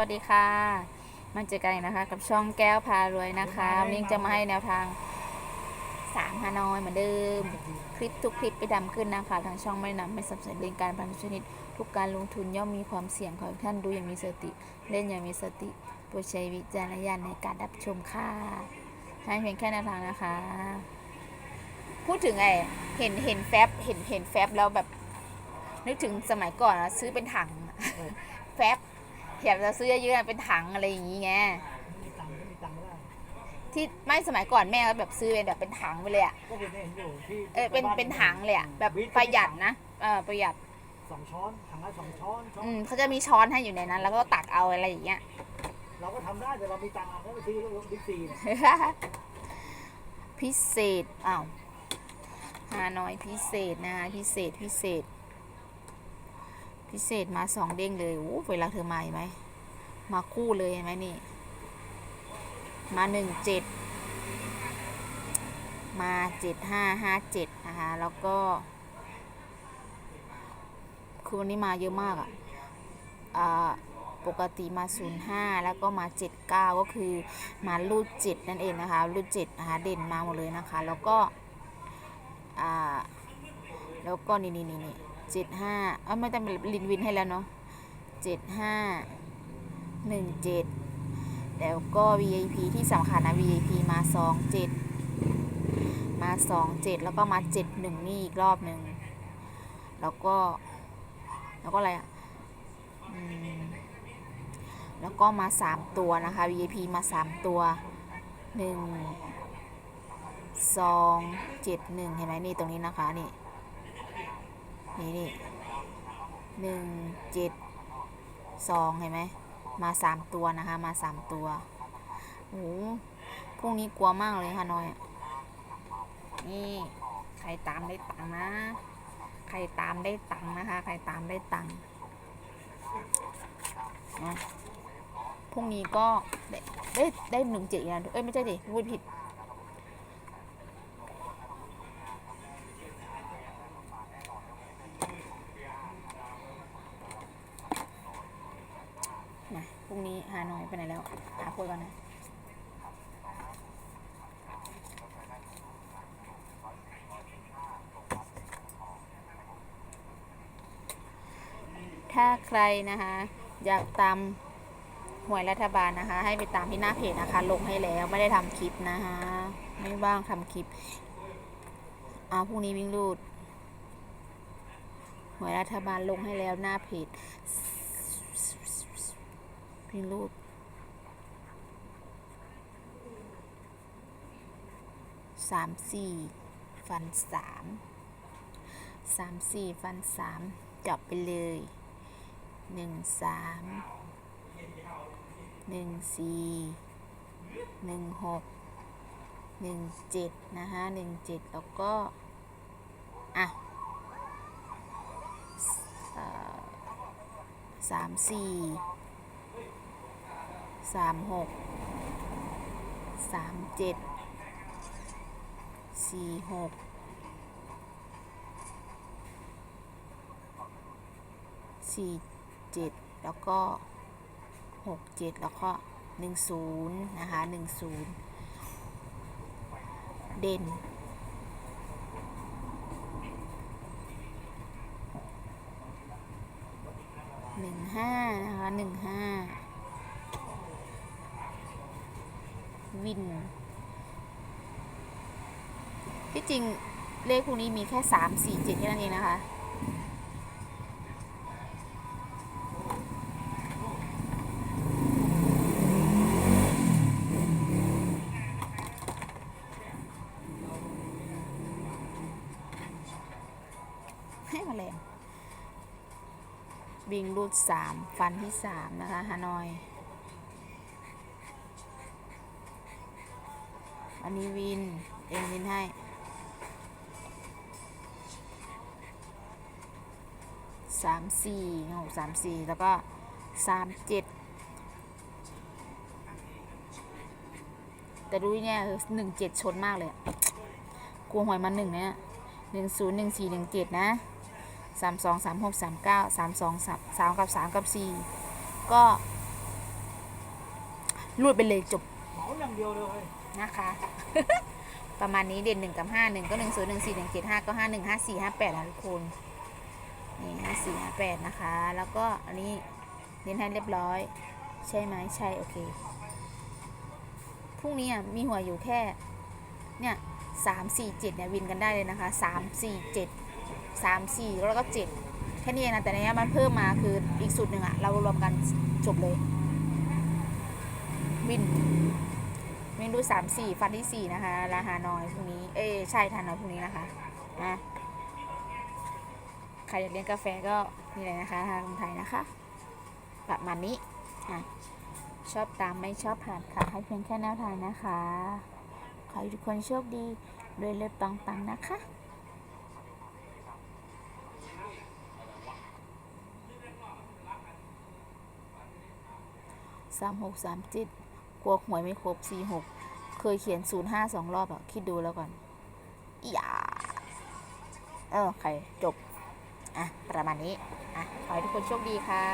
สวัสดีค่ะมาเจอกันอีกนะคะ กับช่องแก้วพารวยนะคะวันนี้จะมาให้แนวทางสามฮานอยเหมือนเดิม คลิปทุกคลิปไปดำขึ้นนะคะ ทางช่องไม่นำไม่สนับสนุนเรื่องการพนันทุกชนิด ทุกการลงทุนย่อมมีความเสี่ยงขอให้ท่านดูอย่างมีสติ เล่นอย่างมีสติโปรดใช้วิจารณญาณในการรับชมค่ะ ให้เพียงแค่แนวทางนะคะ พูดถึงไอ้เห็นเห็นแฟบเห็นเห็นแฟบแล้วแบบ นึกถึงสมัยก่อนอะซื้อเป็นถังอะแฟบ อยากจะซื้อเยอะๆเป็นถังอะไรอย่างงี้ไงมีตังค์ไม่มีตังค์ไม่ได้ที่ไม่สมัยก่อนแม่ก็แบบซื้อเป็นแบบเป็นถังไปเลยอะก็เป็นเห็นอยู่ที่เออเป็นบ้าเป็นถังเลยอะแบบวิทย์ประหยัดนะเออประหยัดสองช้อนถังละสองช้อนช้อนอืมเขาจะมีช้อนให้อยู่ในนั้น แล้วก็ตักเอาอะไรอย่างเงี้ย เราก็ทำได้แต่เรามีตังค์เราก็ไปซื้อบิ๊กซีเนี่ยพิเศษอ้าวฮานอยพิเศษนะคะพิเศษพิเศษ พิเศษมาสองเด้งเลยโอ้เวลาเธอมาเห็นไหม มาคู่เลยเห็นไหมนี่ มาหนึ่งเจ็ด มาเจ็ดห้าห้าเจ็ดนะคะ แล้วก็ คือวันนี้มาเยอะมากอะอ่าปกติมา 05 แล้วก็มา 79 ก็คือมารูด7นั่นเองนะคะรูด7นะคะเด่นมาหมดเลยนะคะ แล้วก็ อ่า แล้วก็นี่นี่นี่นี่ เจ็ดห้าเอ้ไม่ต้องลินวินให้แล้วเนาะเจ็ดห้าหนึ่งเจ็ดแล้วก็ VIP ที่สำคัญนะ VIP มาสองเจ็ดมาสองเจ็ดแล้วก็มาเจ็ดหนึ่งนี่อีกรอบหนึ่งแล้วก็ แล้วก็อะไรอะแล้วก็มาสามตัวนะคะ VIP มาสามตัวหนึ่งสองเจ็ดหนึ่งเห็นไหมนี่ตรงนี้นะคะนี่ นี่นี่หนึ่งเจ็ดสองเห็นไหม มาสามตัวนะคะ มาสามตัวโอ้โหพวกนี้กลัวมากเลยค่ะน้อย นี่ใครตามได้ตังค์นะ ใครตามได้ตังค์นะคะ ใครตามได้ตังค์เนาะพรุ่งนี้ก็ได้ได้ได้หนึ่งเจ็ดนะเอ้ยไม่ใช่ดิพูดผิด มาพรุ่งนี้หาหน่อยไปไหนแล้ว หาคุยก่อนนะถ้าใครนะคะ อยากตามหวยรัฐบาลนะคะ ให้ไปตามที่หน้าเพจนะคะ ลงให้แล้วไม่ได้ทำคลิปนะคะไม่ว่างทำคลิปอ่าพรุ่งนี้วิ่งรูดหวยรัฐบาลลงให้แล้วหน้าเพจ พิรูดสามสี่ฟันสามสามสี่ฟันสามจับไปเลยหนึ่งสามหนึ่งสี่หนึ่งหกหนึ่งเจ็ดนะคะหนึ่งเจ็ดแล้วก็ อะสามสี่ สามหกสามเจ็ดสี่หกสี่เจ็ดแล้วก็หกเจ็ดแล้วก็หนึ่งศูนย์นะคะหนึ่งศูนย์เด่นหนึ่งห้านะคะหนึ่งห้า วิน ที่จริงเลขพวกนี้มีแค่สามสี่เจ็ดแค่นั้นเองนะคะ ให้มาเลยบิงรูดสามฟันที่สามนะคะฮานอย อันนี้วิน เอ็มวินให้สามสี่หกสามสี่แล้วก็สามเจ็ดแต่ดูเนี่ยหนึ่งเจ็ดชนมากเลยกลัวหวยมาหนึ่งเนี่ยหนึ่งศูนย์หนึ่งสี่หนึ่งเจ็ดนะสามสองสามหกสามเก้าสามสองสามสามกับสามกับสี่ก็รูดไปเลยจบเหมาอย่างเดียวเลย นะคะ ประมาณนี้เด่นหนึ่งกับห้าหนึ่งก็หนึ่งศูนย์หนึ่งสี่หนึ่งเจ็ดห้าก็ห้าหนึ่งห้าสี่ห้าแปดนะทุกคนนี่ห้าสี่ห้าแปดนะคะ แล้วก็อันนี้เน้นให้เรียบร้อย ใช่ไหมใช่โอเคพรุ่งนี้อะมีหัวอยู่แค่เนี่ยสามสี่เจ็ดเนี่ยวินกันได้เลยนะคะสามสี่เจ็ดสามสี่แล้วก็เจ็ดแค่นี้เองนะแต่ในนี้มันเพิ่มมาคืออีกสูตรหนึ่งอะเรารวมกันจบเลย วิน วินดูสามสี่ฟันที่สี่นะคะราคานอยพรุ่งนี้ เอ้ยใช่ทานนอยพรุ่งนี้นะคะนะใครอยากเลี้ยงกาแฟก็นี่เลยนะคะทางไทยนะคะ ประมาณนี้อะชอบตามไม่ชอบผ่านค่ะ ให้เพียงแค่แนวทางนะคะ ขอให้ทุกคนโชคดีรวยเล็บปังๆนะคะสามหกสามเจ็ด กลัวหวยไม่ครบสี่หกเคยเขียนศูนย์ห้าสองรอบอะคิดดูแล้วก่อนอย่าเออใครจบ อะ ประมาณนี้ อะ ขอให้ทุกคนโชคดีค่ะ